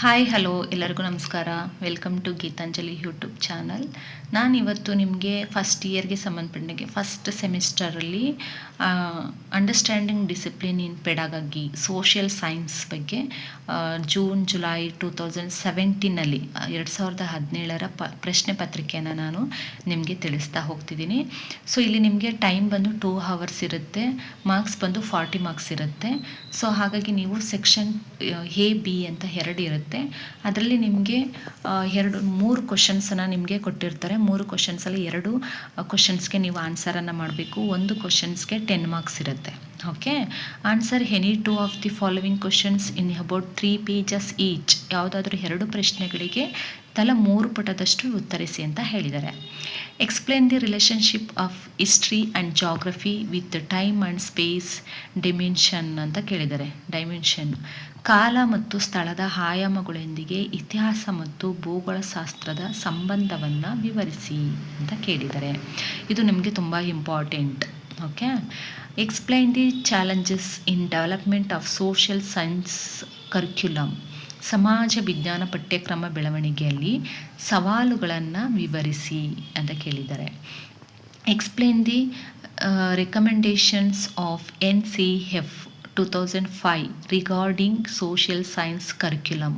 Hi, hello, ಎಲ್ಲರಿಗೂ ನಮಸ್ಕಾರ. Welcome to Geetanjali YouTube channel ನಾನಿವತ್ತು ನಿಮಗೆ ಫಸ್ಟ್ ಇಯರ್ಗೆ ಸಂಬಂಧಪಟ್ಟಂಗೆ first ಸೆಮಿಸ್ಟರಲ್ಲಿ understanding discipline in pedagogy social science ಬಗ್ಗೆ ಜೂನ್ ಜುಲೈ ಟೂ ತೌಸಂಡ್ ಸೆವೆಂಟೀನಲ್ಲಿ ಎರಡು ಸಾವಿರದ ಹದಿನೇಳರ ಪ, ಪ್ರಶ್ನೆ ಪತ್ರಿಕೆಯನ್ನು ನಾನು ನಿಮಗೆ ತಿಳಿಸ್ತಾ ಹೋಗ್ತಿದ್ದೀನಿ. ಸೊ ಇಲ್ಲಿ ನಿಮಗೆ ಟೈಮ್ ಬಂದು ಟೂ ಹವರ್ಸ್ ಇರುತ್ತೆ ಮಾರ್ಕ್ಸ್ ಬಂದು ಫಾರ್ಟಿ ಮಾರ್ಕ್ಸ್ ಇರುತ್ತೆ. ಸೊ ಹಾಗಾಗಿ ನೀವು ಸೆಕ್ಷನ್ ಎ ಬಿ ಅಂತ ಎರಡು ಇರುತ್ತೆ. ಅದರಲ್ಲಿ ನಿಮಗೆ ಎರಡು, ಮೂರು ಕ್ವಶನ್ಸನ್ನು ನಿಮಗೆ ಕೊಟ್ಟಿರ್ತಾರೆ. ಮೂರು ಕ್ವಶನ್ಸಲ್ಲಿ ಎರಡು ಕ್ವಶನ್ಸ್ಗೆ ನೀವು ಆನ್ಸರನ್ನು ಮಾಡಬೇಕು. ಒಂದು ಕ್ವಶನ್ಸ್ಗೆ ಟೆನ್ ಮಾರ್ಕ್ಸ್ ಇರುತ್ತೆ. Okay answer any two of the following questions in about three pages each ಯಾವುದಾದ್ರೂ ಎರಡು ಪ್ರಶ್ನೆಗಳಿಗೆ ತಲಾ ಮೂರು ಪುಟದಷ್ಟು ಉತ್ತರಿಸಿ ಅಂತ ಹೇಳಿದ್ದಾರೆ. Explain the relationship of history and geography with time and space dimension ಅಂತ ಕೇಳಿದ್ದಾರೆ. ಡೈಮೆನ್ಷನ್ ಕಾಲ ಮತ್ತು ಸ್ಥಳದ ಆಯಾಮಗಳೊಂದಿಗೆ ಇತಿಹಾಸ ಮತ್ತು ಭೂಗೋಳಶಾಸ್ತ್ರದ ಸಂಬಂಧವನ್ನು ವಿವರಿಸಿ ಅಂತ ಕೇಳಿದ್ದಾರೆ. ಇದು ನಮಗೆ ತುಂಬ important okay explain the challenges in development of social science curriculum. ಸಮಾಜ ವಿಜ್ಞಾನ ಪಠ್ಯಕ್ರಮ ಬೆಳವಣಿಗೆಯಲ್ಲಿ ಸವಾಲುಗಳನ್ನು ವಿವರಿಸಿ ಅಂತ ಕೇಳಿದ್ದಾರೆ explain the recommendations of N C F two thousand five regarding social science curriculum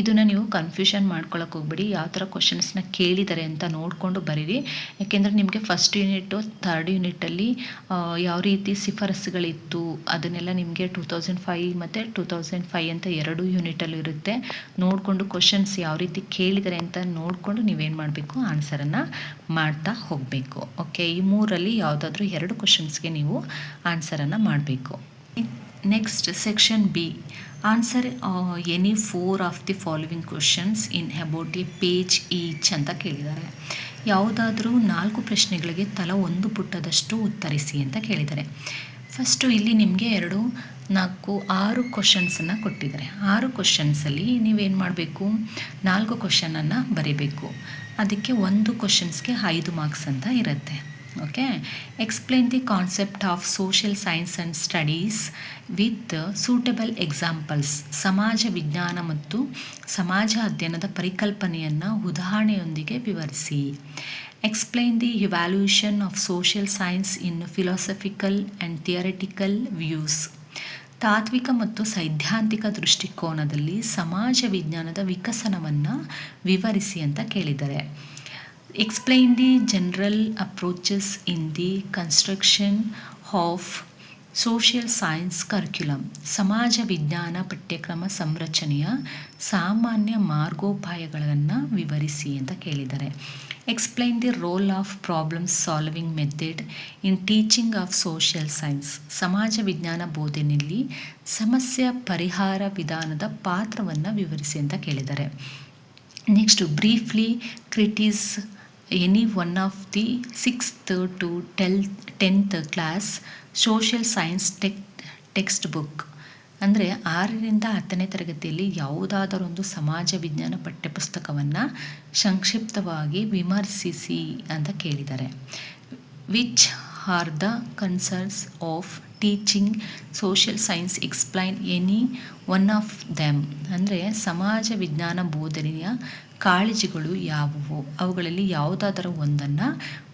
ಇದನ್ನು ನೀವು ಕನ್ಫ್ಯೂಷನ್ ಮಾಡ್ಕೊಳಕ್ಕೆ ಹೋಗ್ಬೇಡಿ. ಯಾವ ಥರ ಕ್ವಶನ್ಸ್ನ ಕೇಳಿದ್ದಾರೆ ಅಂತ ನೋಡಿಕೊಂಡು ಬರೀರಿ. ಯಾಕೆಂದರೆ ನಿಮಗೆ ಫಸ್ಟ್ ಯೂನಿಟು ಥರ್ಡ್ ಯೂನಿಟಲ್ಲಿ ಯಾವ ರೀತಿ ಶಿಫಾರಸ್ಸುಗಳಿತ್ತು ಅದನ್ನೆಲ್ಲ ನಿಮಗೆ ಟೂ ತೌಸಂಡ್ ಫೈವ್ ಮತ್ತು ಟೂ ತೌಸಂಡ್ ಫೈವ್ ಅಂತ ಎರಡು ಯೂನಿಟಲ್ಲಿ ಇರುತ್ತೆ. ನೋಡಿಕೊಂಡು ಕ್ವಶನ್ಸ್ ಯಾವ ರೀತಿ ಕೇಳಿದ್ದಾರೆ ಅಂತ ನೋಡಿಕೊಂಡು ನೀವೇನು ಮಾಡಬೇಕು? ಆನ್ಸರನ್ನು ಮಾಡ್ತಾ ಹೋಗಬೇಕು. ಓಕೆ ಈ ಮೂರಲ್ಲಿ ಯಾವುದಾದ್ರೂ ಎರಡು ಕ್ವಶನ್ಸ್ಗೆ ನೀವು ಆನ್ಸರನ್ನು ಮಾಡಬೇಕು. Next section B answer any four of the following questions in about a page each ಅಂತ ಕೇಳಿದ್ದಾರೆ. ಯಾವುದಾದ್ರೂ ನಾಲ್ಕು ಪ್ರಶ್ನೆಗಳಿಗೆ ತಲಾ ಒಂದು ಪುಟ್ಟದಷ್ಟು ಉತ್ತರಿಸಿ ಅಂತ ಕೇಳಿದ್ದಾರೆ. ಫಸ್ಟು ಇಲ್ಲಿ ನಿಮಗೆ ಎರಡು, ನಾಲ್ಕು, ಆರು ಕ್ವಶನ್ಸನ್ನು ಕೊಟ್ಟಿದ್ದಾರೆ. ಆರು ಕ್ವಶನ್ಸಲ್ಲಿ ನೀವೇನು ಮಾಡಬೇಕು? ನಾಲ್ಕು ಕ್ವಶನನ್ನು ಬರೀಬೇಕು. ಅದಕ್ಕೆ ಒಂದು ಕ್ವಶನ್ಸ್ಗೆ ಐದು ಮಾರ್ಕ್ಸ್ ಅಂತ ಇರುತ್ತೆ. Okay explain the concept of social science and studies with suitable examples ಸಮಾಜ ವಿಜ್ಞಾನ ಮತ್ತು ಸಮಾಜ ಅಧ್ಯಯನದ ಪರಿಕಲ್ಪನೆಯನ್ನು ಉದಾಹರಣೆಯೊಂದಿಗೆ ವಿವರಿಸಿ. Explain the evolution of social science in philosophical and theoretical views ತಾತ್ವಿಕ ಮತ್ತು ಸೈದ್ಧಾಂತಿಕ ದೃಷ್ಟಿಕೋನದಲ್ಲಿ ಸಮಾಜ ವಿಜ್ಞಾನದ ವಿಕಸನವನ್ನು ವಿವರಿಸಿ ಅಂತ ಕೇಳಿದ್ದಾರೆ explain the general approaches in the construction of social science curriculum ಸಮಾಜ ವಿಜ್ಞಾನ ಪಠ್ಯಕ್ರಮ ಸಂರಚನೆಯ ಸಾಮಾನ್ಯ ಮಾರ್ಗೋಪಾಯಗಳನ್ನು ವಿವರಿಸಿ ಅಂತ ಕೇಳಿದ್ದಾರೆ. Explain the role of problem solving method in teaching of social science ಸಮಾಜ ವಿಜ್ಞಾನ ಬೋಧನೆಯಲ್ಲಿ ಸಮಸ್ಯೆ ಪರಿಹಾರ ವಿಧಾನದ ಪಾತ್ರವನ್ನು ವಿವರಿಸಿ ಅಂತ ಕೇಳಿದ್ದಾರೆ. Next briefly critique any one of the sixth to tell tenth class social science tech text book ಅಂದರೆ ಆರರಿಂದ ಹತ್ತನೇ ತರಗತಿಯಲ್ಲಿ ಯಾವುದಾದರೊಂದು ಸಮಾಜ ವಿಜ್ಞಾನ ಪಠ್ಯಪುಸ್ತಕವನ್ನು ಸಂಕ್ಷಿಪ್ತವಾಗಿ ವಿಮರ್ಶಿಸಿ ಅಂತ ಕೇಳಿದ್ದಾರೆ. Which are the concerns of teaching social science explain any one of them ಅಂದರೆ ಸಮಾಜ ವಿಜ್ಞಾನ ಬೋಧನೆಯ ಕಾಳಜಿಗಳು ಯಾವುವು? ಅವುಗಳಲ್ಲಿ ಯಾವುದಾದರೂ ಒಂದನ್ನು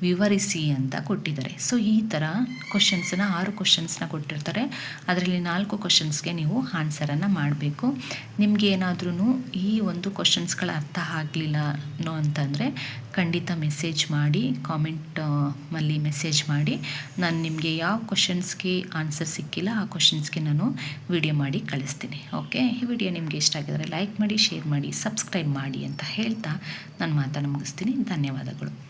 ವಿವರಿಸಿ ಅಂತ ಕೊಟ್ಟಿದ್ದಾರೆ. ಸೊ ಈ ಥರ ಕ್ವಶನ್ಸನ್ನು ಆರು ಕ್ವಶನ್ಸ್ನ ಕೊಟ್ಟಿರ್ತಾರೆ. ಅದರಲ್ಲಿ ನಾಲ್ಕು ಕ್ವಶನ್ಸ್ಗೆ ನೀವು ಆನ್ಸರನ್ನು ಮಾಡಬೇಕು. ನಿಮಗೆ ಏನಾದ್ರೂ ಈ ಒಂದು ಕ್ವಶನ್ಸ್ಗಳ ಅರ್ಥ ಆಗಲಿಲ್ಲ ಅನ್ನೋ ಅಂತಂದರೆ ಖಂಡಿತ ಮೆಸೇಜ್ ಮಾಡಿ ಕಾಮೆಂಟ್ ಮಲ್ಲಿ ಮೆಸೇಜ್ ಮಾಡಿ. ನಾನು ನಿಮಗೆ ಯಾವ ಕ್ವಶನ್ಸ್ಗೆ ಆನ್ಸರ್ ಸಿಕ್ಕಿಲ್ಲ, ಆ ಕ್ವಶನ್ಸ್ಗೆ ನಾನು ವಿಡಿಯೋ ಮಾಡಿ ಕಳಿಸ್ತೀನಿ. ಓಕೆ ಈ ವಿಡಿಯೋ ನಿಮಗೆ ಇಷ್ಟ ಆಗಿದರೆ ಲೈಕ್ ಮಾಡಿ ಶೇರ್ ಮಾಡಿ ಸಬ್ಸ್ಕ್ರೈಬ್ ಮಾಡಿ ಅಂತ ಹೇಳ್ತಾ ನನ್ನ ಮಾತನ್ನು ಮುಗಿಸ್ತೀನಿ. ಧನ್ಯವಾದಗಳು.